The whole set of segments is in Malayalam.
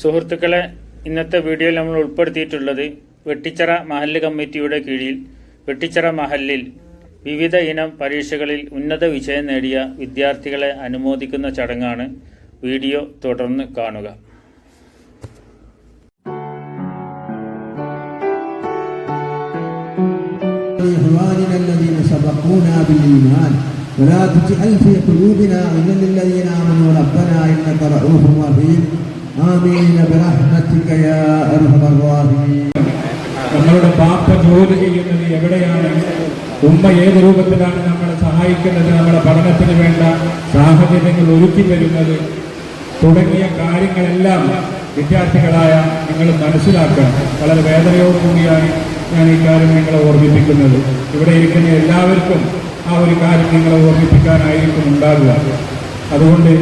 സുഹൃത്തുക്കളെ ഇന്നത്തെ വീഡിയോയിൽ നമ്മൾ ഉൾപ്പെടുത്തിയിട്ടുള്ളത് വെട്ടിച്ചിറ മഹല്ല് കമ്മിറ്റിയുടെ കീഴിൽ വെട്ടിച്ചിറ മഹല്ലിൽ വിവിധ ഇനം പരീക്ഷകളിൽ ഉന്നത വിജയം നേടിയ വിദ്യാർത്ഥികളെ അനുമോദിക്കുന്ന ചടങ്ങാണ് വീഡിയോ തുടർന്ന് കാണുക إخواننا الذين سبقونا بالإيمان ولا تجعل في قلوبنا غلا للذين آمنوا ربنا إنك رؤوف رحيم ആമീന നമ്മുടെ പാപ്പ ജോലി ചെയ്യുന്നത് എവിടെയാണ്? ഉമ്മ ഏത് രൂപത്തിലാണ് നമ്മളെ സഹായിക്കുന്നത്? നമ്മുടെ പഠനത്തിന് വേണ്ട സാഹചര്യങ്ങൾ ഒരുക്കി തരുന്നത്? തുടങ്ങിയ കാര്യങ്ങളെല്ലാം വിദ്യാർത്ഥികളായ നിങ്ങൾ മനസ്സിലാക്കണം വളരെ വേദനയോടുകൂടിയാണ് ഞാൻ ഈ കാര്യം നിങ്ങളെ ഓർമ്മിപ്പിക്കുന്നത്. ഇവിടെ ഇരിക്കുന്ന എല്ലാവർക്കും ആ ഒരു കാര്യം നിങ്ങളെ ഓർമ്മിപ്പിക്കാനായിരിക്കും ഉണ്ടാകുക അതുകൊണ്ട്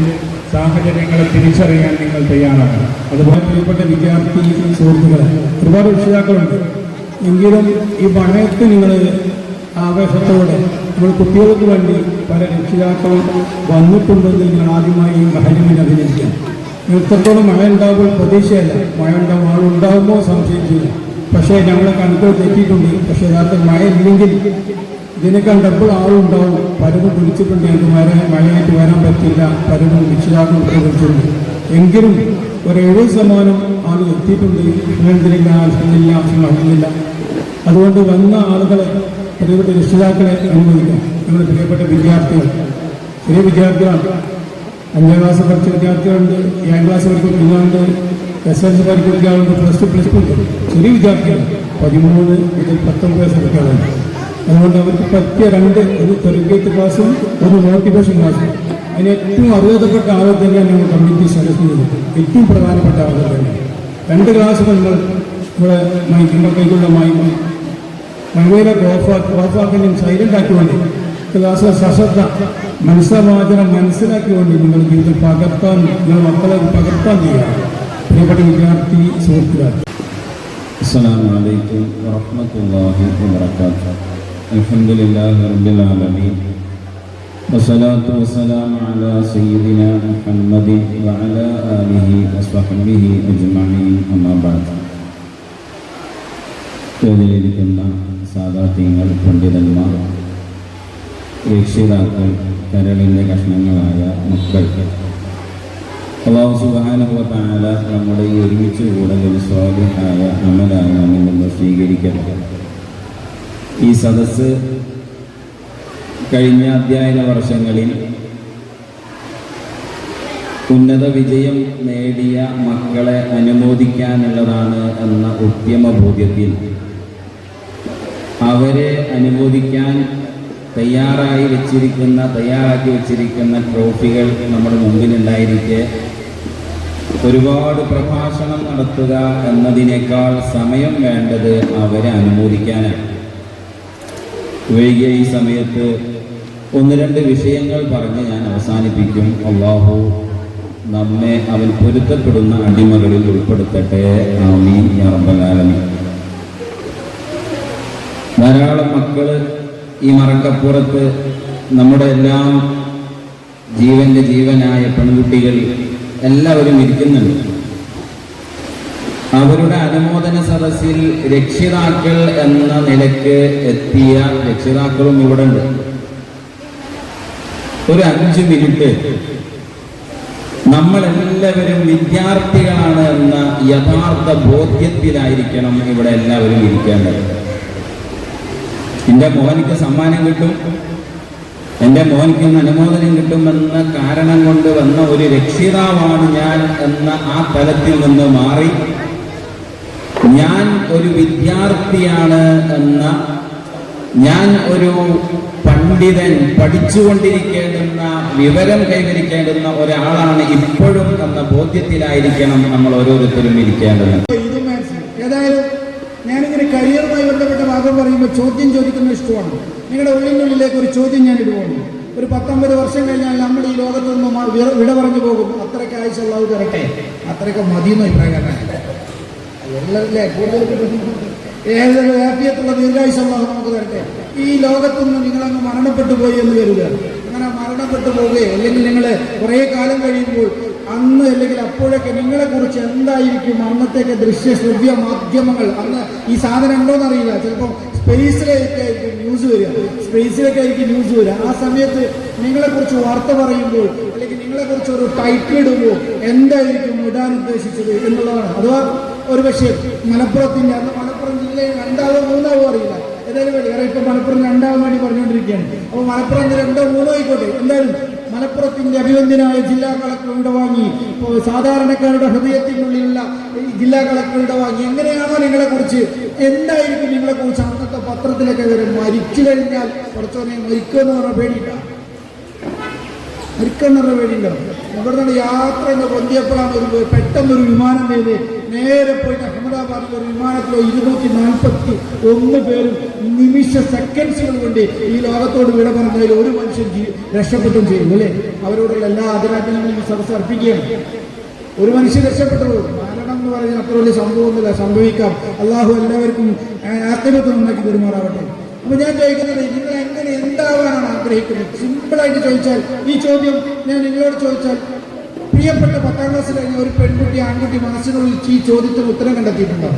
സാഹചര്യങ്ങളെ തിരിച്ചറിയാൻ നിങ്ങൾ തയ്യാറാണ്. അതുപോലെ പ്രിയപ്പെട്ട വിദ്യാർത്ഥി സുഹൃത്തുക്കളെ ഒരുപാട് രക്ഷിതാക്കളുണ്ട്. എങ്കിലും ഈ മഴയത്ത് നിങ്ങൾ ആവേശത്തോടെ നമ്മൾ കുട്ടികൾക്ക് വേണ്ടി പല രക്ഷിതാക്കളും വന്നിട്ടുണ്ടെങ്കിൽ നിങ്ങൾ ആദ്യമായി ഈ അഭിനയിക്കാം എത്രത്തോളം മഴ ഉണ്ടാകുമ്പോൾ പ്രതീക്ഷയല്ല. മഴ ഉണ്ടാകും ആൾ ഉണ്ടാകുമ്പോൾ സംശയിച്ചില്ല. പക്ഷേ ഞങ്ങളെ കണക്കുകൾ തെറ്റിയിട്ടുണ്ട്. പക്ഷേ യഥാർത്ഥ മഴ ഇല്ലെങ്കിൽ ഇതിനെ കണ്ടപ്പോൾ ആളുണ്ടാവും. പലരും വിളിച്ചിട്ടുണ്ട്. മഴ മഴയായിട്ട് വരാൻ പറ്റില്ല. പലരും രക്ഷിതാക്കൾ വിളിച്ചിട്ടുണ്ട് എങ്കിലും ഒരു എഴുപത് ശതമാനം ആൾ എത്തിയിട്ടുണ്ട്. അലഹമില്ല അലഹമില്ല അലഹമില്ല അതുകൊണ്ട് വന്ന ആളുകളെ പ്രിയപ്പെട്ട രക്ഷിതാക്കളെ അനുവദിക്കാം നമ്മുടെ പ്രിയപ്പെട്ട വിദ്യാർത്ഥികൾ. ചെറിയ വിദ്യാർത്ഥികളാണ്. അഞ്ചാം ക്ലാസ് പഠിച്ച വിദ്യാർത്ഥികളുണ്ട്. ഏഴാം ക്ലാസ് പഠിക്കുന്ന കുഞ്ഞുണ്ട് എസ് എൽ സി പഠിക്കുന്ന കുട്ടികളുണ്ട്. പ്ലസ് ടു പ്ലസ് ടു ചെറിയ വിദ്യാർത്ഥികൾ. പതിമൂന്ന് മുതൽ പത്തൊമ്പത് വയസ്സ് കുട്ടികളുണ്ട് അതുകൊണ്ട് അവർക്ക് പറ്റിയ രണ്ട് ഒരു തെറിക്കത്ത് ക്ലാസ്സും ഒരു മോട്ടിവേഷൻ ക്ലാസ്സും. അതിന് ഏറ്റവും അർഹതപ്പെട്ട ആളെ തന്നെ ഞങ്ങൾ കമ്മിറ്റി സെലക്ട് ഏറ്റവും പ്രധാനപ്പെട്ട ആളുകൾ തന്നെ രണ്ട് ക്ലാസ് നമ്മൾ ഇവിടെ മൈക്കിന്റെ കൈകൊള്ള മൈക്കും. മഴയിലെ ഓഫാ ഓഫാക്കലും സൈലന്റ് ആക്കി വേണ്ടി ക്ലാസ് സശബ്ദ മനസ്സമാചനം മനസ്സിലാക്കി വേണ്ടി നിങ്ങൾ ജീവിതം പകർത്താൻ നിങ്ങൾ മക്കളെ പകർത്താൻ ചെയ്യുക പ്രിയപ്പെട്ട വിദ്യാർത്ഥി സുഹൃത്തുക്കൾ അസ്സാം വലൈക്കും വാഹമത്തല്ലാഹി വാത്തു الحمد لله رب العالمين والصلاة والسلام على سيدنا محمد وعلى آله وصحبه أجمعين أما بعد വേദിയിലിരിക്കുന്ന സാധാത്യങ്ങൾ പണ്ഡിതന്മാർ രക്ഷിതാക്കൾ കരളിൻ്റെ കഷ്ണങ്ങളായ മക്കൾ അള്ളാഹു സുബാനുഭവത്താല നമ്മുടെ ഈ ഒരുമിച്ച് കൂടലിൽ സ്വാധീനായ അമലായ നമ്മിൽ നിന്ന് സ്വീകരിക്കട്ടെ ഈ സദസ്സ് കഴിഞ്ഞ അധ്യയന വർഷങ്ങളിൽ ഉന്നത വിജയം നേടിയ മക്കളെ അനുമോദിക്കാനുള്ളതാണ് എന്ന ഉദ്യമ ബോധ്യത്തിൽ അവരെ അനുമോദിക്കാൻ തയ്യാറായി വെച്ചിരിക്കുന്ന തയ്യാറാക്കി വെച്ചിരിക്കുന്ന ട്രോഫികൾ നമ്മുടെ മുമ്പിലുണ്ടായിരിക്കെ ഒരുപാട് പ്രഭാഷണം നടത്തുക എന്നതിനേക്കാൾ സമയം വേണ്ടത് അവരെ അനുമോദിക്കാനാണ്. വൈകിയ ഈ സമയത്ത് ഒന്ന് രണ്ട് വിഷയങ്ങൾ പറഞ്ഞ് ഞാൻ അവസാനിപ്പിക്കും. അള്ളാഹു നമ്മെ അവൻ പൊരുത്തപ്പെടുന്ന അടിമകളിൽ ഉൾപ്പെടുത്തട്ടെ. ആമീൻ ധാരാളം മക്കൾ ഈ മറക്കപ്പുറത്ത് നമ്മുടെ എല്ലാം ജീവന്റെ ജീവനായ പെൺകുട്ടികൾ എല്ലാവരും ഇരിക്കുന്നുണ്ട്. അവരുടെ അനുമോദന സദസ്സിൽ രക്ഷിതാക്കൾ എന്ന നിലയ്ക്ക് എത്തിയ രക്ഷിതാക്കളും ഇവിടെ ഉണ്ട്. ഒരു അഞ്ച് മിനിറ്റ്. നമ്മൾ എല്ലാവരും വിദ്യാർത്ഥികളാണ് എന്ന യഥാർത്ഥ ബോധ്യത്തിലായിരിക്കണം ഇവിടെ എല്ലാവരും ഇരിക്കേണ്ടത്. എന്റെ മോനിക്ക് സമ്മാനം കിട്ടും. എന്റെ ഇന്ന് അനുമോദനം കിട്ടുമെന്ന കാരണം കൊണ്ട് വന്ന ഒരു രക്ഷിതാവാണ് ഞാൻ എന്ന ആ തലത്തിൽ നിന്ന് മാറി. ഞാൻ ഒരു വിദ്യാർത്ഥിയാണ് എന്ന ഞാൻ ഒരു പണ്ഡിതൻ പഠിച്ചുകൊണ്ടിരിക്കേണ്ടുന്ന വിവരം കൈവരിക്കേണ്ടുന്ന ഒരാളാണ് ഇപ്പോഴും എന്ന ബോധ്യത്തിലായിരിക്കണം നമ്മൾ ഓരോരുത്തരും ഇരിക്കേണ്ടത്. ഞാനിങ്ങനെ കരിയറുമായി ബന്ധപ്പെട്ട ഭാഗം പറയുമ്പോൾ ചോദ്യം ചോദിക്കുന്ന ഇഷ്ടമാണ്. നിങ്ങളുടെ ഉള്ളിനുള്ളിലേക്ക് ഒരു ചോദ്യം ഞാൻ ഇടുവാണ്. ഒരു പത്തൊമ്പത് വർഷം കഴിഞ്ഞാൽ നമ്മൾ ഈ ലോകത്ത് നിന്ന് വിട- പറഞ്ഞു പോകും. അത്രയ്ക്ക് ആയുസുള്ളവ് തരട്ടെ? അത്രയ്ക്ക് മതിയെന്ന് അഭിപ്രായക്കാരനാണ് കൂടുതൽ ഏതൊരു വ്യാപ്യത്തുള്ള ദീർഘായുസുള്ള നമുക്ക് തരട്ടെ. ഈ ലോകത്തുനിന്ന് നിങ്ങളങ്ങ് മരണപ്പെട്ടു പോയി എന്ന് കരുതുക അങ്ങനെ മരണപ്പെട്ടു പോവുകയോ അല്ലെങ്കിൽ നിങ്ങൾ കുറേ കാലം കഴിയുമ്പോൾ അന്ന് അല്ലെങ്കിൽ അപ്പോഴൊക്കെ നിങ്ങളെ കുറിച്ച് എന്തായിരിക്കും അന്നത്തേക്ക് ദൃശ്യ ശ്രവ്യ മാധ്യമങ്ങൾ? അന്ന് ഈ സാധനം ഉണ്ടോ അറിയില്ല. ചിലപ്പോൾ സ്പേസിലേക്ക് ആയിരിക്കും ന്യൂസ് വരിക. സ്പേസിലേക്ക് ആയിരിക്കും ന്യൂസ് വരിക. ആ സമയത്ത് നിങ്ങളെ കുറിച്ച് വാർത്ത പറയുമ്പോൾ അല്ലെങ്കിൽ നിങ്ങളെ കുറിച്ച് ഒരു ടൈറ്റിൽ ഇടുമ്പോൾ എന്തായിരിക്കും ഇടാൻ ഉദ്ദേശിച്ചത് എന്നുള്ളതാണ്. അഥവാ ഒരു പക്ഷേ മലപ്പുറത്തിന്റെ അന്ന് മലപ്പുറം ജില്ലയിൽ രണ്ടാവോ മൂന്നാവോ അറിയില്ല. ഏതായാലും വേണ്ടി കാരണം ഇപ്പൊ മലപ്പുറം രണ്ടാവും വേണ്ടി പറഞ്ഞുകൊണ്ടിരിക്കുകയാണ്. അപ്പോൾ മലപ്പുറം രണ്ടോ മൂന്നോ ആയിക്കോട്ടെ. എന്തായാലും മലപ്പുറത്തിന്റെ അഭിവന്ദ്യനായ ജില്ലാ കളക്ടർ ഇവിടെ ഇപ്പോൾ സാധാരണക്കാരുടെ ഹൃദയത്തിനുള്ളിലുള്ള ജില്ലാ കളക്ടർ ഇവിടെ വാങ്ങി. എങ്ങനെയാണോ നിങ്ങളെ കുറിച്ച് എന്തായിരിക്കും നിങ്ങളെ കുറിച്ച് അന്നത്തെ പത്രത്തിലൊക്കെ വരും മരിച്ചു കഴിഞ്ഞാൽ കുറച്ചോനെ മരിക്കുമെന്ന് പറഞ്ഞ പേടിയില്ല. മരിക്കെന്നുള്ള പേടിയുണ്ടാവും ഇവിടെ നിന്ന് യാത്ര എന്ന് പൊന്തിയപ്പോഴാണ് ഒരു പെട്ടെന്നൊരു വിമാനം ചെയ്ത് നേരെ പോയിട്ട് അഹമ്മദാബാദിൽ ഒരു വിമാനത്തിലോ ഇരുന്നൂറ്റി നാൽപ്പത്തി ഒന്ന് പേരും നിമിഷ സെക്കൻഡ്സുകൾ കൊണ്ട് ഈ ലോകത്തോട് വിട പറഞ്ഞതിൽ ഒരു മനുഷ്യൻ രക്ഷപ്പെട്ടും ചെയ്യുന്നു അല്ലേ? അവരോടുള്ള എല്ലാ ആദരാജ്ഞങ്ങളും സദസ് അർപ്പിക്കുകയാണ്. ഒരു മനുഷ്യൻ രക്ഷപ്പെട്ടു. മരണം എന്ന് പറയുന്നത് അത്ര വലിയ സംഭവമൊന്നുമില്ല. സംഭവിക്കാം. അള്ളാഹു എല്ലാവർക്കും ആത്മഹത്യ ഉണ്ടാക്കി പെരുമാറാവട്ടെ അപ്പൊ ഞാൻ ചോദിക്കുന്നത് നിങ്ങൾ എങ്ങനെ എന്താവാനാണ് ആഗ്രഹിക്കുന്നത്? സിമ്പിളായിട്ട് ചോദിച്ചാൽ ഈ ചോദ്യം ഞാൻ നിങ്ങളോട് ചോദിച്ചാൽ പ്രിയപ്പെട്ട പത്താം ക്ലാസ് കഴിഞ്ഞ ഒരു പെൺകുട്ടി ആൺകുട്ടി മനസ്സിനുള്ളിൽ ഈ ചോദ്യത്തിന് ഉത്തരം കണ്ടെത്തിയിട്ടുണ്ടോ?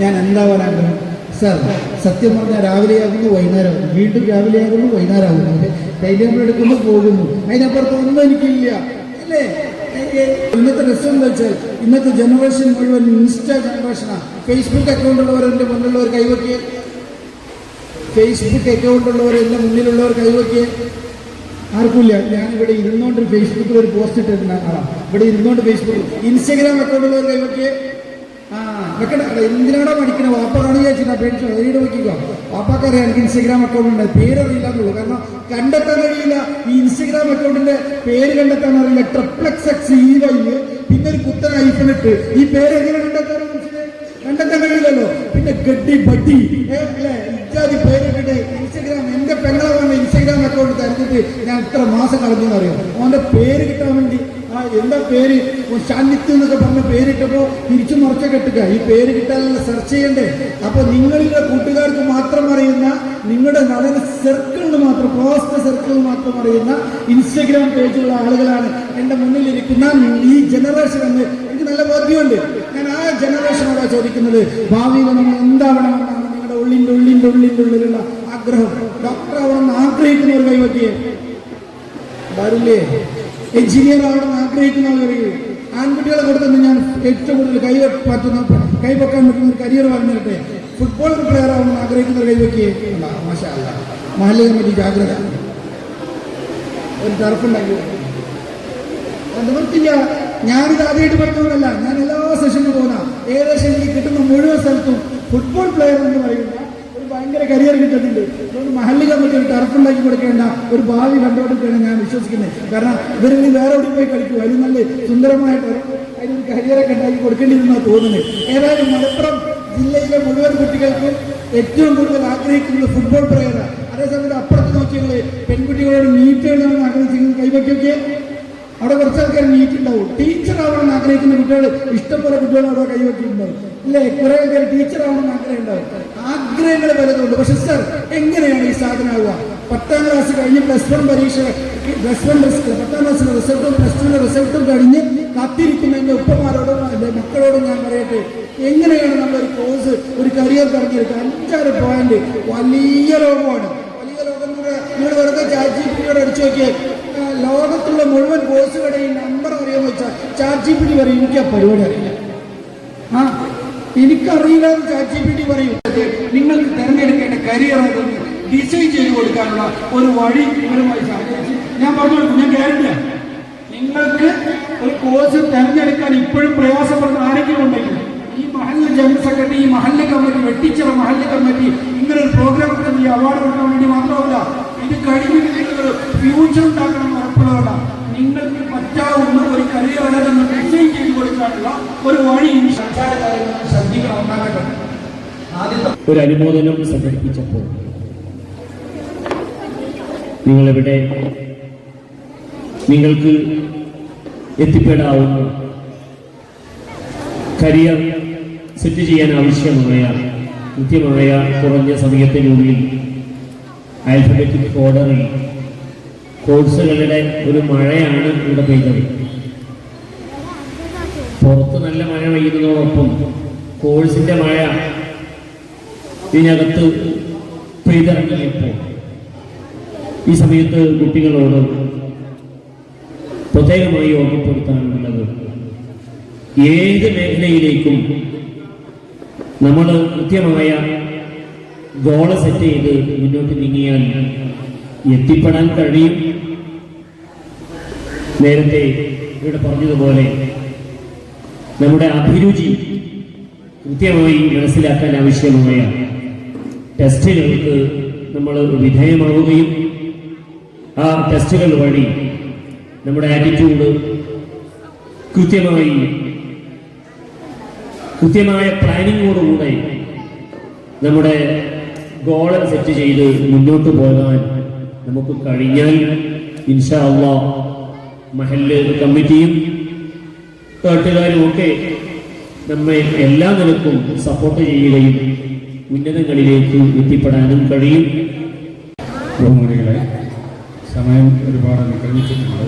ഞാൻ എന്താവാൻ ആഗ്രഹം സർ സത്യം പറഞ്ഞാൽ രാവിലെ ആകുന്നു വൈകുന്നേരം വൈകുന്നേരമാകുന്നു വീണ്ടും രാവിലെ ആകുന്നു വൈകുന്നേരമാകുന്നു ആകുന്നു. ടേബിൾ എടുക്കുന്നു പോകുന്നു. അതിനപ്പുറത്ത് ഒന്നും എനിക്കില്ല. അല്ലേ? ഇന്നത്തെ രസം എന്താ വെച്ചാൽ ഇന്നത്തെ ജനറേഷൻ മുഴുവൻ ഇൻസ്റ്റാ ജനറേഷനാണ് ഫേസ്ബുക്ക് അക്കൗണ്ട് എന്റെ മുന്നിലുള്ളവർ കൈവയ്ക്കുക ഫേസ്ബുക്ക് അക്കൗണ്ട് ഉള്ളവർ എന്റെ മുന്നിലുള്ളവർ കൈവയ്ക്ക്. ആർക്കുമില്ല. ഇവിടെ ഇരുന്നോണ്ട് ഫേസ്ബുക്കിൽ ഒരു പോസ്റ്റ് ഇട്ടിരുന്ന ആളാണ് ഇവിടെ ഇരുന്നോണ്ട് ഫേസ്ബുക്കിൽ ഇൻസ്റ്റഗ്രാം അക്കൗണ്ട് ഉള്ളവർ കൈവയ്ക്ക്. ആ വെക്കണ്ട. എന്തിനാണോ പഠിക്കണം വാപ്പ കാണുക പേടിച്ചു അതിനോട് നോക്കിക്കോ വാപ്പാക്കറിയാം എനിക്ക് ഇൻസ്റ്റഗ്രാം അക്കൗണ്ട് ഉണ്ട്. പേരറിയില്ല എന്നുള്ളൂ കാരണം കണ്ടെത്താൻ കഴിയില്ല. ഈ ഇൻസ്റ്റഗ്രാം അക്കൗണ്ടിന്റെ പേര് കണ്ടെത്താൻ അറിയില്ല. ട്രിപ്ലക്സ് എക്സ് ഈ വൈ പിന്നെ ഒരു കുത്തൻ ഐഫൺ ഇട്ട്. ഈ പേര് എങ്ങനെ കണ്ടെത്താൻ കണ്ടെത്താൻ കഴിയില്ലല്ലോ. പിന്നെ ഗഡ്ഡി ബഡ്ഡി. ഇത്യാദി പേരിട്ടിട്ട് ഇൻസ്റ്റഗ്രാം എന്റെ പെങ്ങളെ വന്ന ഇൻസ്റ്റഗ്രാം അക്കൗണ്ട് തരഞ്ഞിട്ട് ഞാൻ ഇത്ര മാസം കളഞ്ഞെന്ന് അറിയാം? അവന്റെ പേര് കിട്ടാൻ വേണ്ടി എന്താ പേര്? സാന്നിധ്യം എന്നൊക്കെ പറഞ്ഞ പേരിട്ടപ്പോ തിരിച്ചു മറച്ച കെട്ടുക. ഈ പേര് കിട്ടാനുള്ള സെർച്ച് ചെയ്യണ്ടേ? അപ്പൊ നിങ്ങളുടെ കൂട്ടുകാർക്ക് മാത്രം അറിയുന്ന നിങ്ങളുടെ നടന സർക്കിളിന് മാത്രം ക്ലോസ്റ്റ് സെർക്കിളിന് മാത്രം അറിയുന്ന ഇൻസ്റ്റഗ്രാം പേജുള്ള ആളുകളാണ് എന്റെ മുന്നിലിരിക്കുന്ന ഈ ജനറേഷൻ എന്ന്. എനിക്ക് നല്ല ബോധ്യമുണ്ട്. ഞാൻ ആ ജനറേഷനോടാ ചോദിക്കുന്നത്? ഭാവിയിൽ നമ്മൾ എന്താവണമെന്നാണ് നിങ്ങളുടെ ഉള്ളിന്റെ ഉള്ളിന്റെ ഉള്ളിന്റെ ഉള്ളിലുള്ള ആഗ്രഹം. ഡോക്ടർ ആവണമെന്ന് ആഗ്രഹിക്കുന്നവർ കൈവയ്ക്കേ വരില്ലേ എഞ്ചിനീയർ ആവണമെന്ന് ആഗ്രഹിക്കുന്നവർ ആൺകുട്ടികളെ കൊടുത്തെന്ന് ഞാൻ ഏറ്റവും കൂടുതൽ കൈ പറ്റുന്ന കൈവെക്കാൻ പറ്റുന്ന ഒരു കരിയർ പറഞ്ഞിട്ട് ഫുട്ബോൾ പ്ലെയർ ആവണമെന്ന് ആഗ്രഹിക്കുന്ന കൈവയ്ക്കേ മാഷാ മഹല്ലി കമ്മിറ്റി ജാഗ്രത. ഒരു അത് നിവർത്തില്ല. ഞാനിത് ആദ്യമായിട്ട് പറഞ്ഞവരല്ല ഞാൻ എല്ലാ സെഷനിലും പോകുന്ന ഏകദേശം എനിക്ക് കിട്ടുന്ന മുഴുവൻ സ്ഥലത്തും ഫുട്ബോൾ പ്ലെയർ എന്ന് പറയുന്ന ഒരു ഭയങ്കര കരിയർ കിട്ടത്തില്ലേ? അതുകൊണ്ട് മഹല്ല് കമ്മിറ്റി ഒരു കൊടുക്കേണ്ട ഒരു ഭാവി കണ്ടുകൊടുക്കുകയാണ് ഞാൻ വിശ്വസിക്കുന്നത് കാരണം ഇവരിൽ വേറെ എവിടെ പോയി കളിക്കും. അതിന് നല്ല സുന്ദരമായ ടർഫ് അതിനൊരു കരിയറൊക്കെ ഉണ്ടാക്കി കൊടുക്കേണ്ടിയിരുന്നാണ് തോന്നുന്നത് ഏതായാലും മലപ്പുറം ജില്ലയിലെ മുഴുവൻ കുട്ടികൾക്കും ഏറ്റവും കൂടുതൽ ആഗ്രഹിക്കുന്നത് ഫുട്ബോൾ പ്രേയറാണ് അതേസമയത്ത് അപ്പുറത്ത് നോക്കിയാൽ പെൺകുട്ടികളോട് മീറ്റ് എഴുതണമെന്ന് ആഗ്രഹിച്ചെങ്കിൽ കൈവയ്ക്കൊക്കെ അവിടെ കുറച്ച് ആൾക്കാർ നീറ്റ് ഉണ്ടാവും. ടീച്ചർ ആവണമെന്ന് ആഗ്രഹിക്കുന്ന കുട്ടികൾ ഇഷ്ടംപോലെ കുട്ടികൾ അവിടെ കൈവയ്ക്കുന്നുണ്ടാവും അല്ലേ? കുറെ ആൾക്കാർ ടീച്ചർ ആവണമെന്ന് ആഗ്രഹം ഉണ്ടാവും. ആഗ്രഹങ്ങൾ പലതുണ്ട്. പക്ഷെ സർ എങ്ങനെയാണ് ഈ സാധനമാവുക പത്താം ക്ലാസ് കഴിഞ്ഞ് പ്ലസ് വൺ പരീക്ഷ പ്ലസ് വൺ പത്താം ക്ലാസ്സിലെ റിസൾട്ടും പ്ലസ് ടുവിന്റെ റിസൾട്ടും കഴിഞ്ഞ് കാത്തിരിക്കുന്ന എന്റെ ഉപ്പമാരോടും എന്റെ മക്കളോടും ഞാൻ പറയട്ടെ എങ്ങനെയാണ് നമ്മളൊരു കോഴ്സ് ഒരു കരിയർ തിരഞ്ഞെടുക്കുക അഞ്ചാറ് പോയിന്റ് വലിയ ലോകമാണ്. വലിയ ലോകം കൂടെ നിങ്ങൾ വെറുതെ ചാറ്റ് അടിച്ചു നോക്കിയാൽ ലോകത്തുള്ള മുഴുവൻ കോഴ്സുകളുടെയും നമ്പർ അറിയാമെന്ന് വെച്ചാൽ ചാറ്റ് ജി പി ടി പറയും എനിക്ക് ആ പരിപാടി അറിയില്ല. ആ എനിക്കറിയില്ല എന്ന് ചാറ്റ് ജി പി ടി പറയും. നിങ്ങൾക്ക് തിരഞ്ഞെടുക്കേണ്ട കരിയർ ഡിസൈൻ ചെയ്ത് കൊടുക്കാനുള്ള ഒരു വഴി നിങ്ങളുമായി സഹകരിച്ച് ഞാൻ പറഞ്ഞു ഞാൻ ഗ്യാരണ്ടിയാണ് നിങ്ങൾക്ക് ഒരു കോഴ്സ് തിരഞ്ഞെടുക്കാൻ ഇപ്പോഴും പ്രയാസപ്പെടുന്ന ആരെങ്കിലും ഉണ്ടെങ്കിൽ ഈ മഹല്ല ജനറൽ സെക്രട്ടറി ഈ മഹല്ല കമ്മിറ്റി വെട്ടിച്ചിറ മഹല്ല കമ്മിറ്റി ഇങ്ങനെ ഒരു പ്രോഗ്രാം ഈ അവാർഡ് കൊടുക്കാൻ വേണ്ടി മാത്രമല്ല ഇത് കഴിഞ്ഞ് ഫ്യൂച്ചർ ഉണ്ടാക്കണം എന്ന് നിങ്ങൾക്ക് പറ്റാവുന്ന ഒരു കരിയർ ചെയ്ത് കൊടുക്കാനുള്ള ഒരു വഴി ശ്രദ്ധിക്കണം ഒരു അനുമോദനം സംഘടിപ്പിച്ചപ്പോൾ. നിങ്ങളിവിടെ നിങ്ങൾക്ക് എത്തിപ്പെടാവുന്ന കരിയർ സെറ്റ് ചെയ്യാൻ ആവശ്യമായ കൃത്യമായ കുറഞ്ഞ സമയത്തിനുള്ളിൽ ആൽഫബറ്റിക് ഓർഡറിൽ കോഴ്സുകളുടെ ഒരു മഴയാണ് ഇവിടെ പെയ്തത്. പുറത്ത് നല്ല മഴ പെയ്യുന്നതോടൊപ്പം കോഴ്സിന്റെ മഴ ഇതിനകത്ത് പെയ്തിറങ്ങിയപ്പോൾ ഈ സമയത്ത് കുട്ടികളോട് പ്രത്യേകമായി ഓർമ്മപ്പെടുത്താനുള്ളത് ഏത് മേഖലയിലേക്കും നമ്മൾ കൃത്യമായ ഗോൾ സെറ്റ് ചെയ്ത് മുന്നോട്ട് നീങ്ങിയാൽ എത്തിപ്പെടാൻ കഴിയും. നേരത്തെ ഇവിടെ പറഞ്ഞതുപോലെ നമ്മുടെ അഭിരുചി കൃത്യമായി മനസ്സിലാക്കാൻ ആവശ്യമായ ടെസ്റ്റുകൾക്ക് നമ്മൾ വിധേയമാവുകയും ആ ടെസ്റ്റുകൾ വഴി നമ്മുടെ ആറ്റിറ്റ്യൂഡ് കൃത്യമായി കൃത്യമായ പ്ലാനിങ്ങോടുകൂടെ നമ്മുടെ ഗോൾ സെറ്റ് ചെയ്ത് മുന്നോട്ട് പോകാൻ നമുക്ക് കഴിഞ്ഞാൽ ഇൻഷാ അള്ളാ മഹല്ല് കമ്മിറ്റിയും നാട്ടുകാരും ഒക്കെ നമ്മെ എല്ലാ നിലക്കും സപ്പോർട്ട് ചെയ്യുകയും ഉന്നതങ്ങളിലേക്ക് എത്തിപ്പെടാനും കഴിയും. ബഹുമതികളെ സമയം ഒരുപാട് നിക്രമിച്ചിട്ടുണ്ട്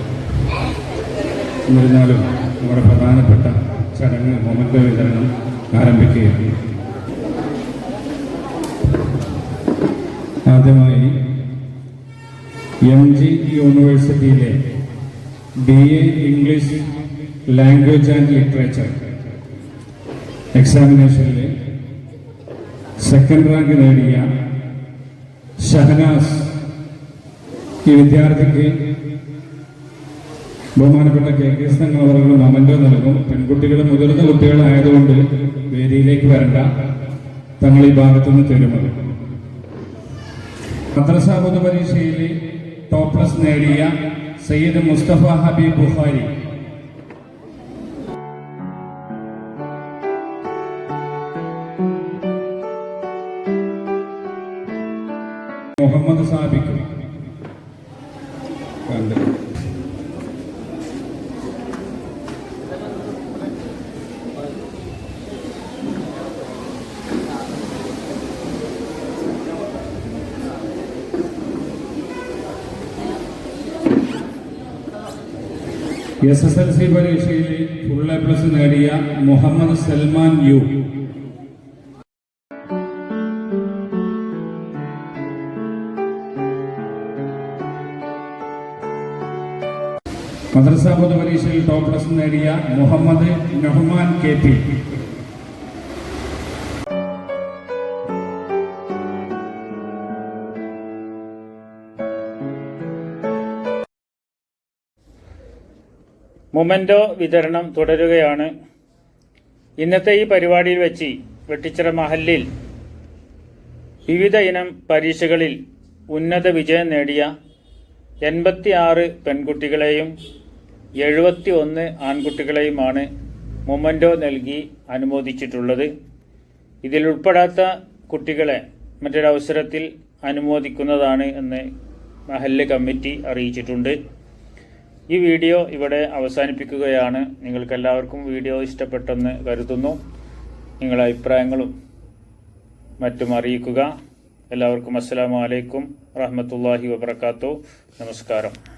എന്നിരുന്നാലും നമ്മുടെ പ്രധാനപ്പെട്ട ചടങ്ങ് മൊമെന്റ് വിതരണം ആരംഭിക്കുകയാണ്. ആദ്യമായി എം ജി യൂണിവേഴ്സിറ്റിയിലെ B A English language and literature എക്സാമിനേഷനിൽ second rank നേടിയ ഷഹനാസ് ഈ വിദ്യാർത്ഥിക്ക് ബഹുമാനപ്പെട്ട കെ കെ എസ് തങ്ങൾ അവർക്ക് മൊമെന്റോ നൽകും. പെൺകുട്ടികൾ മുതിർന്ന കുട്ടികളായതുകൊണ്ട് വേദിയിലേക്ക് വരണ്ട തങ്ങൾ ഈ ഭാഗത്തുനിന്ന് തരുമത് മദ്രസ പൊതുപരീക്ഷയിൽ ടോപ്പ് നേടിയ സയ്യിദ് മുസ്തഫ ഹബീബ് ബുഖാരി. മുഹമ്മദ് സാബിക്ക് കണ്ട് എസ് എസ് എൽ സി പരീക്ഷയിൽ ഫുൾ എ പ്ലസ് നേടിയ മുഹമ്മദ് സൽമാൻ യു. മദ്രസ പൊതുപരീക്ഷയിൽ ടോപ്പ് പ്ലസ് നേടിയ Muhammad Nahman K P. Memento വിതരണം തുടരുകയാണ്. ഇന്നത്തെ ഈ പരിപാടിയിൽ വെച്ച് വെട്ടിച്ചിറ മഹല്ലിൽ വിവിധ ഇനം പരീക്ഷകളിൽ ഉന്നത വിജയം നേടിയ എൺപത്തി ആറ് പെൺകുട്ടികളെയും എഴുപത്തി ഒന്ന് ആൺകുട്ടികളെയുമാണ് മൊമെന്റോ നൽകി അനുമോദിച്ചിട്ടുള്ളത്. ഇതിൽ ഉൾപ്പെടാത്ത കുട്ടികളെ മറ്റൊരവസരത്തിൽ അനുമോദിക്കുന്നതാണ് എന്ന് മഹല്ല് കമ്മിറ്റി അറിയിച്ചിട്ടുണ്ട്. ഈ വീഡിയോ ഇവിടെ അവസാനിപ്പിക്കുകയാണ്. നിങ്ങൾക്കെല്ലാവർക്കും വീഡിയോ ഇഷ്ടപ്പെട്ടെന്ന് കരുതുന്നു. നിങ്ങളുടെ അഭിപ്രായങ്ങളും മറ്റും അറിയിക്കുക. എല്ലാവർക്കും അസ്സാം വലൈക്കും റഹ്മത്തുള്ളാഹി വബർക്കാത്തു നമസ്കാരം.